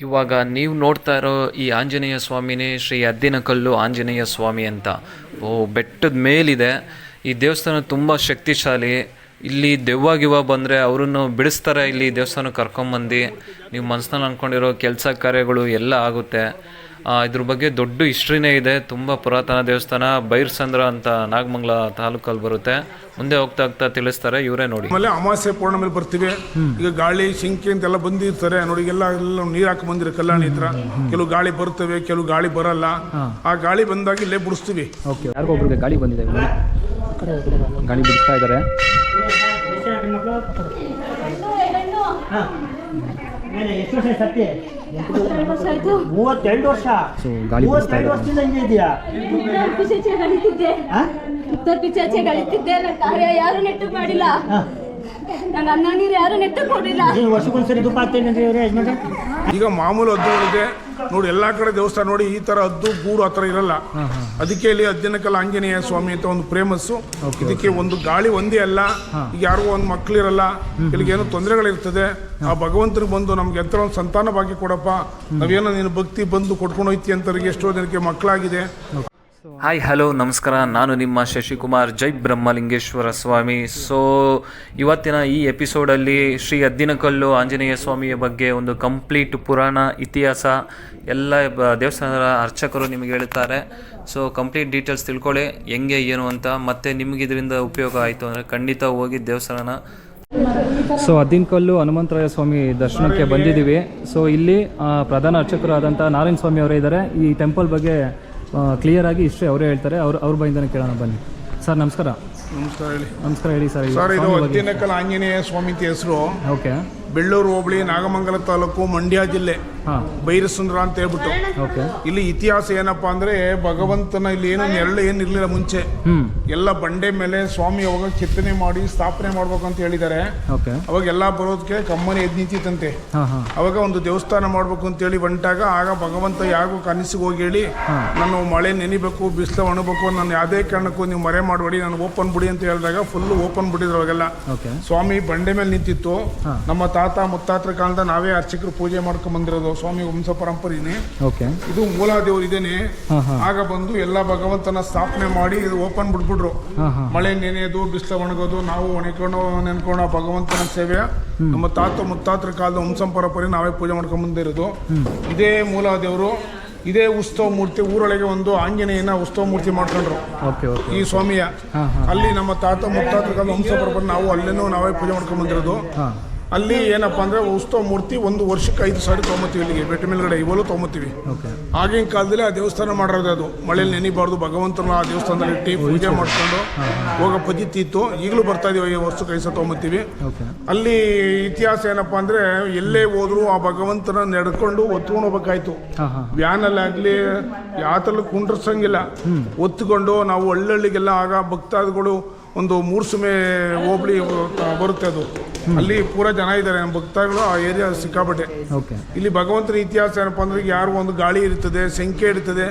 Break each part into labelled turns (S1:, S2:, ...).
S1: ಇವಾಗ ನೀವು ನೋಡ್ತಾ ಇರೋ ಈ ಆಂಜನೇಯ ಸ್ವಾಮಿನೇ ಶ್ರೀ ಅದ್ದಿನಕಲ್ಲು ಆಂಜನೇಯ ಸ್ವಾಮಿ ಅಂತ. ಓ, ಬೆಟ್ಟದ ಮೇಲಿದೆ. ಈ ದೇವಸ್ಥಾನ ತುಂಬ ಶಕ್ತಿಶಾಲಿ. ಇಲ್ಲಿ ದೆವ್ವ ಗಿವ್ವ ಬಂದರೆ ಅವರನ್ನು ಬಿಡಿಸ್ತಾರೆ. ಇಲ್ಲಿ ದೇವಸ್ಥಾನಕ್ಕೆ ಕರ್ಕೊಂಬಂದು ನೀವು ಮನಸ್ಸಿನಲ್ಲಿ ಅಂದ್ಕೊಂಡಿರೋ ಕೆಲಸ ಕಾರ್ಯಗಳು ಎಲ್ಲ ಆಗುತ್ತೆ. ಇದ್ರ ಬಗ್ಗೆ ದೊಡ್ಡ ಹಿಸ್ಟ್ರಿನೇ ಇದೆ. ತುಂಬ ಪುರಾತನ ದೇವಸ್ಥಾನ ಬೈರ್ಸಂದ್ರ ಅಂತ ನಾಗಮಂಗಲ ತಾಲೂಕಲ್ಲಿ ಬರುತ್ತೆ. ಮುಂದೆ ಹೋಗ್ತಾ ಹೋಗ್ತಾ ತಿಳಿಸ್ತಾರೆ. ಇವರೇ ನೋಡಿ.
S2: ಆಮೇಲೆ ಅಮಾವಾಸ್ಯೆ ಪೌರ್ಣಮಿಲಿ ಬರ್ತೀವಿ. ಈಗ ಗಾಳಿ ಶಿಂಕಿ ಅಂತೆಲ್ಲ ಬಂದಿರ್ತಾರೆ. ನೋಡಿ ಎಲ್ಲ ಎಲ್ಲ ನೀರ್ ಹಾಕಿ ಬಂದಿರೋ ಕಲ್ಯಾಣಿ ಹತ್ರ. ಕೆಲವು ಗಾಳಿ ಬರುತ್ತವೆ ಕೆಲವು ಗಾಳಿ ಬರಲ್ಲ. ಆ ಗಾಳಿ ಬಂದಾಗ ಇಲ್ಲೇ ಬಿಡಿಸ್ತೀವಿ.
S3: ಓಕೆ ಗಾಳಿ ಬಂದಿದೆ. ಗಾಳಿ ಬಿಡಿಸ್ತಾ ಇದ್ದಾರೆ.
S4: ಎಷ್ಟು ವರ್ಷ. ಸತ್ಯ
S5: ಆಯ್ತು
S4: ಮೂವತ್ತೆರಡು ವರ್ಷ ಮೂವತ್ತೆರಡು ವರ್ಷದಿಂದ ಹಿಂಗೆ ಇದೆಯಾ?
S5: ಗಳಿತಿದ್ದೆ ನನ್ನ ಕಾರ್ಯ ಯಾರು ನೆಟ್ಟು ಮಾಡಿಲ್ಲ.
S4: ಆ.
S5: ನನ್ನ ಅನ್ನ ನೀರು ಯಾರು ನೆಟ್ಟು ಕೊಡಿಲ್ಲ
S4: ವರ್ಷಕ್ಕೊಂದ್ಸರಿ ದುಪ್ಪ ಹಾಕ್ತೇನೆ ಅಂತ
S2: ಈಗ ಮಾಮೂಲು ಹದ್ದುಗಳಿದೆ ನೋಡಿ ಎಲ್ಲಾ ಕಡೆ ದೇವಸ್ಥಾನ ನೋಡಿ ಈ ತರ ಹದ್ದು ಗೂಡು ಆ ಥರ ಇರಲ್ಲ. ಅದಕ್ಕೆ ಇಲ್ಲಿ ಹದ್ದಿನಕಲ್ಲ ಆಂಜನೇಯ ಸ್ವಾಮಿ ಅಂತ ಒಂದು ಪ್ರೇಮಸ್ಸು ಇದಕ್ಕೆ ಒಂದು ಗಾಳಿ ಒಂದೇ ಅಲ್ಲ. ಈಗ ಯಾರಿಗೂ ಒಂದು ಮಕ್ಳಿರಲ್ಲ. ಇಲ್ಲಿಗೇನೋ ತೊಂದರೆಗಳಿರ್ತದೆ. ಆ ಭಗವಂತನಿಗೆ ಬಂದು ನಮ್ಗೆ ಎತ್ತರ ಒಂದು ಸಂತಾನ ಭಾಗ್ಯ ಕೊಡಪ್ಪ. ನಾವೇನೋ ನೀನು ಭಕ್ತಿ ಬಂದು ಕೊಟ್ಕೊಂಡು ಹೋಯ್ತಿ ಅಂತವ್ರಿಗೆ ಎಷ್ಟೋ ಜನಕ್ಕೆ ಮಕ್ಕಳಾಗಿದೆ.
S1: ಹಾಯ್ ಹಲೋ ನಮಸ್ಕಾರ. ನಾನು ನಿಮ್ಮ ಶಶಿಕುಮಾರ್ ಜೈ ಬ್ರಹ್ಮಲಿಂಗೇಶ್ವರ ಸ್ವಾಮಿ. ಸೊ ಇವತ್ತಿನ ಈ ಎಪಿಸೋಡಲ್ಲಿ ಶ್ರೀ ಅದ್ದಿನಕಲ್ಲು ಆಂಜನೇಯ ಸ್ವಾಮಿಯ ಬಗ್ಗೆ ಒಂದು ಕಂಪ್ಲೀಟ್ ಪುರಾಣ ಇತಿಹಾಸ ಎಲ್ಲ ಬ- ದೇವಸ್ಥಾನದ ಅರ್ಚಕರು ನಿಮಗೆ ಹೇಳುತ್ತಾರೆ. ಸೊ ಕಂಪ್ಲೀಟ್ ಡೀಟೇಲ್ಸ್ ತಿಳ್ಕೊಳ್ಳಿ ಹೆಂಗೆ ಏನು ಅಂತ ಮತ್ತೆ ನಿಮಗೆ ಇದರಿಂದ ಉಪಯೋಗ ಆಯಿತು ಅಂದರೆ ಖಂಡಿತ ಹೋಗಿ ದೇವಸ್ಥಾನ
S3: ಸೊ ಅದ್ದಿನಕಲ್ಲು ಹನುಮಂತರಾಯ ಸ್ವಾಮಿ ದರ್ಶನಕ್ಕೆ ಬಂದಿದ್ದೀವಿ. ಸೊ ಇಲ್ಲಿ ಪ್ರಧಾನ ಅರ್ಚಕರಾದಂಥ ನಾರಾಯಣ ಸ್ವಾಮಿ ಅವರೇ ಇದ್ದಾರೆ. ಈ ಟೆಂಪಲ್ ಬಗ್ಗೆ ಕ್ಲಿಯರ್ ಆಗಿ ಇಷ್ಟೇ ಅವರೇ ಹೇಳ್ತಾರೆ. ಅವ್ರ ಅವ್ರ ಬಾಯಿಂದನೇ ಕೇಳೋಣ ಬನ್ನಿ. ಸರ್ ನಮಸ್ಕಾರ.
S2: ನಮಸ್ಕಾರ ಹೇಳಿ.
S3: ನಮಸ್ಕಾರ ಹೇಳಿ ಸರ್.
S2: ಸರ್ ಇದು ಆಂಜನೇಯ ಸ್ವಾಮಿ ಹೆಸರು.
S3: ಓಕೆ.
S2: ಬೆಳ್ಳೂರು ಹೋಬಳಿ ನಾಗಮಂಗಲ ತಾಲೂಕು ಮಂಡ್ಯ ಜಿಲ್ಲೆ. ಬೈರಸುಂದ್ರ ಅಂತ ಹೇಳ್ಬಿಟ್ಟು.
S3: ಓಕೆ.
S2: ಇಲ್ಲಿ ಇತಿಹಾಸ ಏನಪ್ಪಾ ಅಂದ್ರೆ ಭಗವಂತನ ಇಲ್ಲಿ ಏನು ನೆರಳು ಏನಿರ್ಲಿಲ್ಲ ಮುಂಚೆ. ಎಲ್ಲ ಬಂಡೆ ಮೇಲೆ ಸ್ವಾಮಿ ಅವಾಗ ಕೆತ್ತನೆ ಮಾಡಿ ಸ್ಥಾಪನೆ ಮಾಡ್ಬೇಕು ಅಂತ ಹೇಳಿದ್ದಾರೆ. ಅವಾಗ ಎಲ್ಲ ಬರೋದಕ್ಕೆ ಕಮ್ಮನೆ ಎದ್ ನಿಂತಿತ್ತಂತೆ ಅವಾಗ ಒಂದು ದೇವಸ್ಥಾನ ಮಾಡ್ಬೇಕು ಅಂತ ಹೇಳಿ ಹೊಂಟಾಗ ಆಗ ಭಗವಂತ ಯಾರಿಗೂ ಕನಸಿಗೆ ಹೋಗಿ ಹೇಳಿ ನಾನು ಮಳೆ ನೆನಿಬೇಕು ಬಿಸಿಲು ಒಣಬೇಕು ನಾನು ಯಾವುದೇ ಕಾರಣಕ್ಕೂ ನೀವು ಮರೆ ಮಾಡಬೇಡಿ ನಾನು ಓಪನ್ ಬಿಡಿ ಅಂತ ಹೇಳಿದಾಗ ಫುಲ್ ಓಪನ್ ಬಿಟ್ಟಿದ್ರು ಅವಾಗೆಲ್ಲ.
S3: ಓಕೆ.
S2: ಸ್ವಾಮಿ ಬಂಡೆ ಮೇಲೆ ನಿಂತಿತ್ತು. ನಮ್ಮ ತಾತ ಮುತ್ತಾತ್ರ ಕಾಲದ ನಾವೇ ಅರ್ಚಕರು ಪೂಜೆ ಮಾಡ್ಕೊಂಡ್ ಬಂದಿರೋದು. ಸ್ವಾಮಿ ವಂಶ ಪರಂಪರೆನೇ.
S3: ಓಕೆ.
S2: ಇದು ಮೂಲಾದೇವ್ರು ಇದೇನೆ.
S3: ಹಾಂ ಹಾಂ.
S2: ಆಗ ಬಂದು ಎಲ್ಲ ಭಗವಂತನ ಸ್ಥಾಪನೆ ಮಾಡಿ ಇದು ಓಪನ್ ಬಿಟ್ಬಿಟ್ರು. ಮಳೆ ನೆನೆಯೋದು ಬಿಸಿಲು ಒಣಗೋದು ನಾವು ಒಣಕೊಂಡು ನೆನ್ಕೊಂಡು ಭಗವಂತನ ಸೇವೆ. ನಮ್ಮ ತಾತ ಮುತ್ತಾತ್ರ ಕಾಲದ ವಂಶ ಪರಂಪರೆ ನಾವೇ ಪೂಜೆ ಮಾಡ್ಕೊಂಡ್ ಬಂದಿರೋದು. ಇದೇ ಮೂಲಾದೇವರು ಇದೇ ಉತ್ಸವ ಮೂರ್ತಿ ಊರೊಳಗೆ ಒಂದು ಆಂಜನೇಯನ ಉತ್ಸವ ಮೂರ್ತಿ ಮಾಡ್ಕೊಂಡ್ರು ಈ ಸ್ವಾಮಿಯ. ಅಲ್ಲಿ ನಮ್ಮ ತಾತ ಮುತ್ತಾತ್ರ ಕಾಲದ ವಂಶ ಪರಂಪರೆ ನಾವು ಅಲ್ಲೇನೂ ನಾವೇ ಪೂಜೆ ಮಾಡ್ಕೊಂಡ್ ಬಂದಿರೋದು. ಅಲ್ಲಿ ಏನಪ್ಪ ಅಂದರೆ ಉತ್ಸವ ಮೂರ್ತಿ ಒಂದು ವರ್ಷಕ್ಕೆ ಐದು ಸಾವಿರ ತೊಗೊಂಬತ್ತೀವಿ ಇಲ್ಲಿಗೆ ಬೆಟ್ಟ ಮೇಲ್ಗಡೆ ಇವಲು ತೊಗೊಂಬತ್ತೀವಿ.
S3: ಓಕೆ
S2: ಆಗಿನ ಕಾಲದಲ್ಲಿ ಆ ದೇವಸ್ಥಾನ ಮಾಡಿರೋದು ಅದು. ಮಳೆಯಲ್ಲಿ ನೆನಿಬಾರ್ದು ಭಗವಂತನ ಆ ದೇವಸ್ಥಾನದಲ್ಲಿ ಇಟ್ಟು ಪೂಜೆ ಮಾಡ್ಕೊಂಡು ಹೋಗೋ ಪದ್ಧತಿ ಇತ್ತು. ಈಗಲೂ ಬರ್ತಾ ಇದೀವಿ ವಸ್ತು ಸಾವಿರ ತೊಗೊಂಬತ್ತೀವಿ. ಅಲ್ಲಿ ಇತಿಹಾಸ ಏನಪ್ಪ ಅಂದರೆ ಎಲ್ಲೇ ಹೋದ್ರು ಆ ಭಗವಂತನ ನಡ್ಕೊಂಡು ಒತ್ಕೊಂಡು ಹೋಗ್ಬೇಕಾಯ್ತು.
S3: ವ್ಯಾನಲ್ಲಿ ಆಗಲಿ
S2: ವ್ಯಾನಲ್ಲಾಗ್ಲಿ ಯಾತಲ್ಲೂ ಕುಂಡ್ರಸಂಗಿಲ್ಲ. ಒತ್ಕೊಂಡು ನಾವು ಹಳ್ಳಿಗೆಲ್ಲ ಆಗ ಭಕ್ತಾದಿಗಳು ಒಂದು ಮೂರ್ಸುಮೆ ಹೋಬಳಿ ಬರುತ್ತೆ ಅದು. ಅಲ್ಲಿ ಪೂರ ಜನ ಇದ್ದಾರೆ. ನಮ್ಮ ಭಕ್ತಾದಿಗಳು ಆ ಏರಿಯಾ ಸಿಕ್ಕಾಪಟ್ಟೆ.
S3: ಓಕೆ.
S2: ಇಲ್ಲಿ ಭಗವಂತನ ಇತಿಹಾಸ ಏನಪ್ಪ ಅಂದ್ರೆ ಯಾರು ಒಂದು ಗಾಳಿ ಇರ್ತದೆ ಸಂಖ್ಯೆ ಇರ್ತದೆ.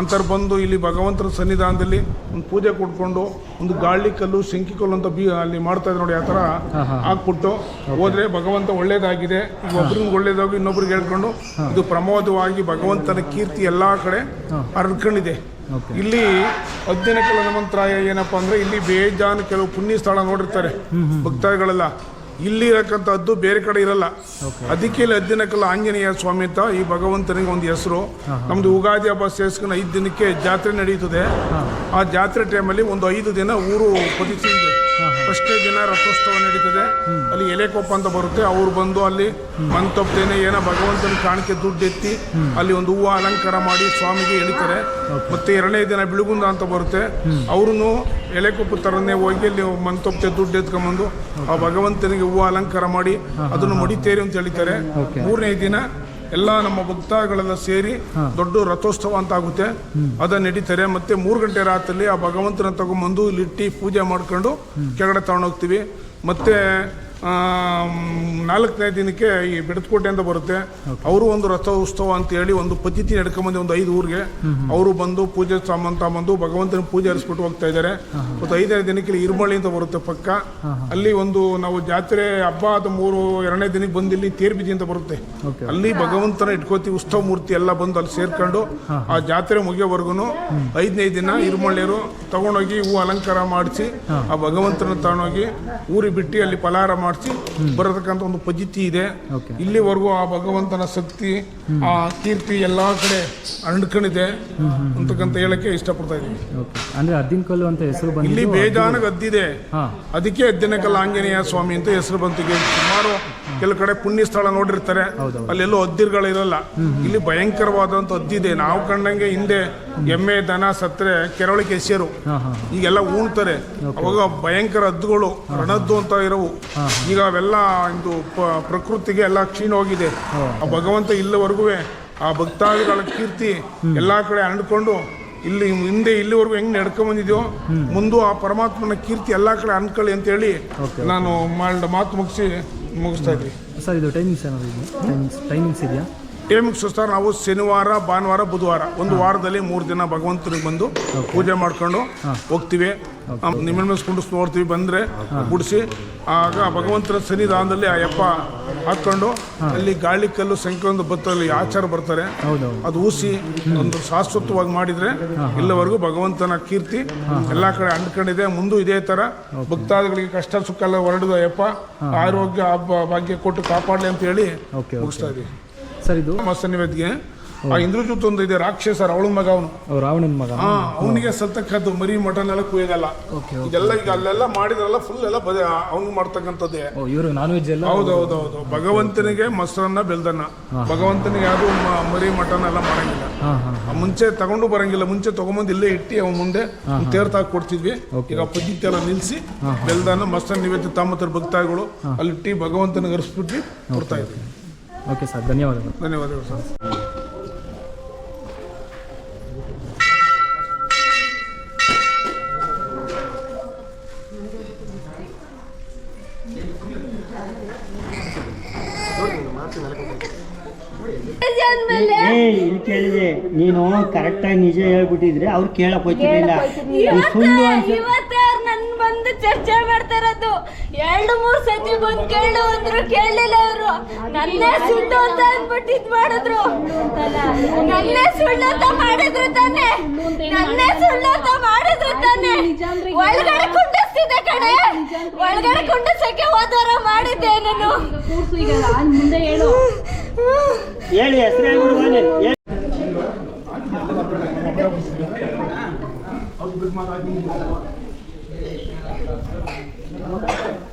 S2: ಅಂತಾರೆ ಬಂದು ಇಲ್ಲಿ ಭಗವಂತನ ಸನ್ನಿಧಾನದಲ್ಲಿ ಒಂದು ಪೂಜೆ ಕೊಟ್ಕೊಂಡು ಒಂದು ಗಾಳಿ ಕಲ್ಲು ಶಂಕಿ ಕಲ್ಲು ಅಂತ ಬಿ ಅಲ್ಲಿ ಮಾಡ್ತಾ ಇದ್ದಾರೆ ನೋಡಿ ಆ ಥರ ಹಾಕ್ಬಿಟ್ಟು ಹೋದ್ರೆ ಭಗವಂತ ಒಳ್ಳೇದಾಗಿದೆ. ಈಗ ಒಬ್ರಿಗೆ ಒಳ್ಳೇದಾಗಿ ಇನ್ನೊಬ್ರಿಗೆ ಹೇಳ್ಕೊಂಡು ಇದು ಪ್ರಮೋದವಾಗಿ ಭಗವಂತನ ಕೀರ್ತಿ ಎಲ್ಲಾ ಕಡೆ ಹರಡ್ಕೊಂಡಿದೆ ಇಲ್ಲಿ ಹದ್ದಿನಕಲ ಹನುಮಂತರಾಯ ಏನಪ್ಪಾ ಅಂದ್ರೆ ಇಲ್ಲಿ ಬೇಜಾನ್ ಕೆಲವು ಪುಣ್ಯ ಸ್ಥಳ ನೋಡಿರ್ತಾರೆ ಭಕ್ತಾದಿಗಳೆಲ್ಲ. ಇಲ್ಲಿ ಇರಕ್ಕಂಥದ್ದು ಬೇರೆ ಕಡೆ ಇರಲ್ಲ. ಅದಕ್ಕೆ ಇಲ್ಲಿ ಹದ್ದಿನಕಲ್ಲ ಆಂಜನೇಯ ಸ್ವಾಮಿ ಅಂತ ಈ ಭಗವಂತನಿಗೆ ಒಂದು ಹೆಸರು. ನಮ್ದು ಯುಗಾದಿ ಹಬ್ಬ ಸೇರಿಸ್ಕೊಂಡು ಐದು ದಿನಕ್ಕೆ ಜಾತ್ರೆ ನಡೀತದೆ. ಆ ಜಾತ್ರೆ ಟೈಮಲ್ಲಿ ಒಂದು ಐದು ದಿನ ಊರು ಪದಿಸಿ ಇದೆ. ಫಸ್ಟೇ ದಿನ ರಥೋತ್ಸವ ನಡೀತದೆ. ಅಲ್ಲಿ ಎಲೆಕೊಪ್ಪ ಅಂತ ಬರುತ್ತೆ. ಅವ್ರು ಬಂದು ಅಲ್ಲಿ ಮಂತೊಪ್ತೇನೆ ಏನೋ ಭಗವಂತನ ಕಾಣಿಕೆ ದುಡ್ಡು ಎತ್ತಿ ಅಲ್ಲಿ ಒಂದು ಹೂವು ಅಲಂಕಾರ ಮಾಡಿ ಸ್ವಾಮಿಗೆ ಎಳಿತಾರೆ ಮತ್ತೆ ಎರಡನೇ ದಿನ ಬಿಳುಗುಂದ ಅಂತ ಬರುತ್ತೆ. ಅವ್ರೂ ಎಲೆಕೊಪ್ಪ ತರನೇ ಹೋಗಿ ಅಲ್ಲಿ ಮಂತೊಪ್ತೆ ದುಡ್ಡು ಎತ್ಕೊಂಬಂದು ಆ ಭಗವಂತನಿಗೆ ಹೂವು ಅಲಂಕಾರ ಮಾಡಿ ಅದನ್ನು ಮಡಿತೇರಿ ಅಂತ ಹೇಳಿತಾರೆ ಮೂರನೇ ದಿನ ಎಲ್ಲ ನಮ್ಮ ಭಕ್ತಗಳೆಲ್ಲ ಸೇರಿ ದೊಡ್ಡ ರಥೋತ್ಸವ ಅಂತ ಆಗುತ್ತೆ ಅದನ್ನ ನಡೀತಾರೆ. ಮತ್ತೆ ಮೂರು ಗಂಟೆ ರಾತ್ರಿ ಆ ಭಗವಂತನ ತಗೊಂಬಂದು ಇಲ್ಲಿ ಇಟ್ಟು ಪೂಜೆ ಮಾಡ್ಕೊಂಡು ಕೆಳಗಡೆ ತಗೊಂಡೋಗ್ತೀವಿ. ಮತ್ತೆ ನಾಲ್ಕನೇ ದಿನಕ್ಕೆ ಈ ಬಿಡತ್ಕೋಟೆ ಅಂತ ಬರುತ್ತೆ. ಅವರು ಒಂದು ರಥ ಉತ್ಸವ ಅಂತ ಹೇಳಿ ಒಂದು ಪದ್ಧತಿ ನಡ್ಕೊಂಬಂದು ಒಂದು ಐದು ಊರಿಗೆ. ಅವರು ಬಂದು ಪೂಜೆ ಸಾಮಾನು ತಗೊಂಬಂದು ಭಗವಂತನ ಪೂಜೆ ಹರಿಸ್ಬಿಟ್ಟು ಹೋಗ್ತಾ ಇದ್ದಾರೆ. ಮತ್ತು ಐದನೇ ದಿನಕ್ಕೆ ಇಲ್ಲಿ ಇರುಮಳ್ಳಿ ಅಂತ ಬರುತ್ತೆ ಪಕ್ಕ. ಅಲ್ಲಿ ಒಂದು ನಾವು ಜಾತ್ರೆ ಹಬ್ಬ ಅದು ಮೂರು ಎರಡನೇ ದಿನಕ್ಕೆ ಬಂದು ಇಲ್ಲಿ ತೇರ್ಬಿದಿ ಅಂತ ಬರುತ್ತೆ. ಅಲ್ಲಿ ಭಗವಂತನ ಇಟ್ಕೋತಿ ಉತ್ಸವ ಮೂರ್ತಿ ಎಲ್ಲ ಬಂದು ಅಲ್ಲಿ ಸೇರ್ಕೊಂಡು ಆ ಜಾತ್ರೆ ಮುಗಿಯೋವರೆಗೂ ಐದನೇ ದಿನ ಇರುಮಳ್ಳಿಯರು ತಗೊಂಡೋಗಿ ಹೂ ಅಲಂಕಾರ ಮಾಡಿಸಿ ಆ ಭಗವಂತನ ತಗೊಂಡೋಗಿ ಊರಿಗೆ ಬಿಟ್ಟು ಅಲ್ಲಿ ಫಲಹಾರ ಮಾಡಿಸಿ ಬರತಕ್ಕಂಥ ಒಂದು ಪದ್ಧತಿ ಇದೆ. ಇಲ್ಲಿವರೆಗೂ ಆ ಭಗವಂತನ ಶಕ್ತಿ ಆ ಕೀರ್ತಿ ಎಲ್ಲಾ ಕಡೆ ಅಂಡ್ಕೊಂಡಿದೆ ಅಂತಕ್ಕಂತ ಹೇಳಕ್ಕೆ ಇಷ್ಟಪಡ್ತಾ ಇದ್ದೀನಿ.
S3: ಅಂದರೆ ಅದ್ದಿನ ಅಂತ ಹೆಸರು
S2: ಇಲ್ಲಿ
S3: ಬಂದಿದ್ದು ಅದ್ದಿದೆ
S2: ಅದಕ್ಕೆ ಅದ್ದೆನಕಲ್ಲ ಆಂಜನೇಯ ಸ್ವಾಮಿ ಅಂತ ಹೆಸರು ಬಂತು. ಈಗ ಸುಮಾರು ಕೆಲವು ಕಡೆ ಪುಣ್ಯ ಸ್ಥಳ ನೋಡಿರ್ತಾರೆ ಅಲ್ಲೆಲ್ಲೋ ಹದ್ದಿರ್ಗಳಿರಲ್ಲ ಇಲ್ಲಿ ಭಯಂಕರವಾದಂತ ಅದ್ದಿದೆ. ನಾವು ಕಂಡಂಗೆ ಹಿಂದೆ ಎಮ್ಮೆ ದನ ಸತ್ತರೆ
S3: ಕೆರಳಿ ಕೆಸಿಯರು.
S2: ಈಗೆಲ್ಲ ಉಣ್ತಾರೆ. ಅವಾಗ ಭಯಂಕರ ಹದ್ದುಗಳು ರಣದ್ದು ಅಂತ ಇರವು. ಈಗ ಅವೆಲ್ಲ ಇದು ಪ್ರಕೃತಿಗೆ ಎಲ್ಲ ಕ್ಷೀಣ ಹೋಗಿದೆ ಆ ಭಗವಂತ ಇಲ್ಲಿವರೆಗೂ ಆ ಭಕ್ತಾದಿಗಳ ಕೀರ್ತಿ ಎಲ್ಲಾ ಕಡೆ ಅಂಡ್ಕೊಂಡು ಇಲ್ಲಿ ಹಿಂದೆ ಇಲ್ಲಿವರೆಗೂ ಹೆಂಗ್ ನಡ್ಕೊಂಡ್ ಬಂದಿದ್ಯೋ ಮುಂದೆ ಆ ಪರಮಾತ್ಮನ ಕೀರ್ತಿ ಎಲ್ಲಾ ಕಡೆ ಅನ್ಕೊಳ್ಳಿ ಅಂತ ಹೇಳಿ ನಾನು ಮಾತು ಮುಗಿಸಿ ಮುಗಿಸ್ತಾ ಇದ್ವಿ
S3: ಸರ್ ಇದು ಟೈಮಿಂಗ್ಸ್ ಏನಾದ್ರು ಟೈಮಿಂಗ್ಸ್ ಟೈಮಿಂಗ್ಸ್ ಇದೆಯಾ?
S2: ಟೈಮಿಂಗ್ ಸುಸ್ತಾರೆ ನಾವು ಶನಿವಾರ ಭಾನುವಾರ ಬುಧವಾರ ಒಂದು ವಾರದಲ್ಲಿ ಮೂರು ದಿನ ಭಗವಂತನಿಗೆ ಬಂದು ಪೂಜೆ ಮಾಡ್ಕೊಂಡು ಹೋಗ್ತೀವಿ. ನಿಮ್ಮ ಮೇಲೆ ಕುಂಡಿಸ್ ನೋಡ್ತೀವಿ ಬಂದರೆ ಗುಡಿಸಿ. ಆಗ ಭಗವಂತನ ಸನ್ನಿಧಾನದಲ್ಲಿ ಆ ಯಪ್ಪ ಹಾಕ್ಕೊಂಡು ಅಲ್ಲಿ ಗಾಳಿ ಕಲ್ಲು ಸಂಖ್ಯೆ ಬತ್ತಲ್ಲಿ ಆಚಾರ ಬರ್ತಾರೆ. ಅದು ಊಸಿ ಒಂದು ಶಾಶ್ವತವಾಗಿ ಮಾಡಿದರೆ ಇಲ್ಲಿವರೆಗೂ ಭಗವಂತನ ಕೀರ್ತಿ ಎಲ್ಲ ಕಡೆ ಅಂಡ್ಕೊಂಡಿದೆ ಮುಂದೂ ಇದೇ ಥರ ಭಕ್ತಾದಿಗಳಿಗೆ ಕಷ್ಟ ಸುಖ ಎಲ್ಲ ಹೊರಡಿದ ಯಪ್ಪ ಆರೋಗ್ಯ ಭಾಗ್ಯ ಕೊಟ್ಟು ಕಾಪಾಡಲಿ ಅಂತ ಹೇಳಿ ಮುಗಿಸ್ತಾ ಇದೀವಿ
S3: ಸರ್ ಇದು?
S2: ಸನ್ನಿವೇದ್ಗೆ. ಆ ಇಂದ್ರಜೂತ್ ಒಂದು ಇದೆ ರಾಕ್ಷಸರ ರಾವಣ ಮಗ ಅವನು.
S3: ರಾವಣನ ಮಗ.
S2: ಹಾ ಅವನಿಗೆ ಸಲ್ತಕ್ಕದ್ದು ಮರಿ ಮಟನ್ ಎಲ್ಲ ಕುಯ್ಯಲ್ಲ ಇದೆಲ್ಲ ಈಗ ಅಲ್ಲೆಲ್ಲ ಮಾಡಿದ್ರಲ್ಲ ಫುಲ್ ಎಲ್ಲ ಬದ ಅವ್ನು ಮಾಡ್ತಕ್ಕಂಥದ್ದೇ.
S3: ಇವರು ನಾನ್ ವೆಜ್ ಎಲ್ಲ
S2: ಹೌದೌದೌದು ಭಗವಂತನಿಗೆ ಮೊಸರನ್ನ ಬೆಲ್ದನ್ನ. ಭಗವಂತನಿಗೆ ಯಾವುದು ಮರಿ ಮಟನ್ ಎಲ್ಲ ಮಾಡಂಗಿಲ್ಲ. ಮುಂಚೆ ತಗೊಂಡು ಬರಂಗಿಲ್ಲ. ಮುಂಚೆ ತಗೊಂಬಂದು ಇಲ್ಲೇ ಇಟ್ಟು ಅವನ ಮುಂದೆ ತೇರ್ತಾಕ್ ಕೊಡ್ತಿದ್ವಿ. ಈಗ ಪದ್ಧತಿ ಎಲ್ಲ ನಿಲ್ಸಿ ಬೆಲ್ದನ್ನ ಮಸ್ತ ನಿವೇದ್ಯ ತಾಮತ್ರ ಭಕ್ತಾದಿಗಳು ಅಲ್ಲಿ ಇಟ್ಟು ಭಗವಂತನಿಗೆ ಹರಿಸ್ಬಿಟ್ಟು ಕೊಡ್ತಾ ಇದ್ವಿ.
S3: ಓಕೆ ಸರ್ ಧನ್ಯವಾದಗಳು.
S2: ಧನ್ಯವಾದಗಳು ಸರ್.
S4: ಇಲ್ಲಿ ಕೇಳಿದೆ. ನೀನು ಕರೆಕ್ಟಾಗಿ ನಿಜ ಹೇಳ್ಬಿಟ್ಟಿದ್ರೆ ಅವ್ರು ಕೇಳಕ್ ಹೋಗ್ತಿರ್ಲಿಲ್ಲ. ನೀ ಸುಳ್ಳು ಅನ್ಸ
S5: ಚರ್ಚೆ ಮಾಡ್ತಾ ಇರೋದು ಎರಡು ಮೂರು ಸತಿ ಬಂದು ಕೇಳು ಅಂದ್ರು ಕೇಳಲಿಲ್ಲ ಅವರು. ನನ್ನೇ ಸುಳ್ಳು ಅಂತ ಅಂದ್ಬಿಟ್ಟು ಇದ್ ಮಾಡಿದ್ರು. ನನ್ನೇ ಸುಳ್ಳು ಅಂತ ಮಾಡಿದ್ರು ತಾನೆ. ನನ್ನೇ ಸುಳ್ಳು ಅಂತ ಮಾಡಿದ್ರು ತಾನೆ. ಒಳಗಡೆ ಕುಂಡಿಸ್ತಿದೆ ಕಡೆ ಒಳಗಡೆ ಕುಂಡಿಸಕ್ಕೆ ಹೋದವರ ಮಾಡಿದ್ದೆ ನಾನು.
S6: ಮುಂದೆ ಹೇಳು
S4: ಹೇಳಿ ಹೆಸರು ಹೇಳ್ಬಿಡು Thank. 何だっけ?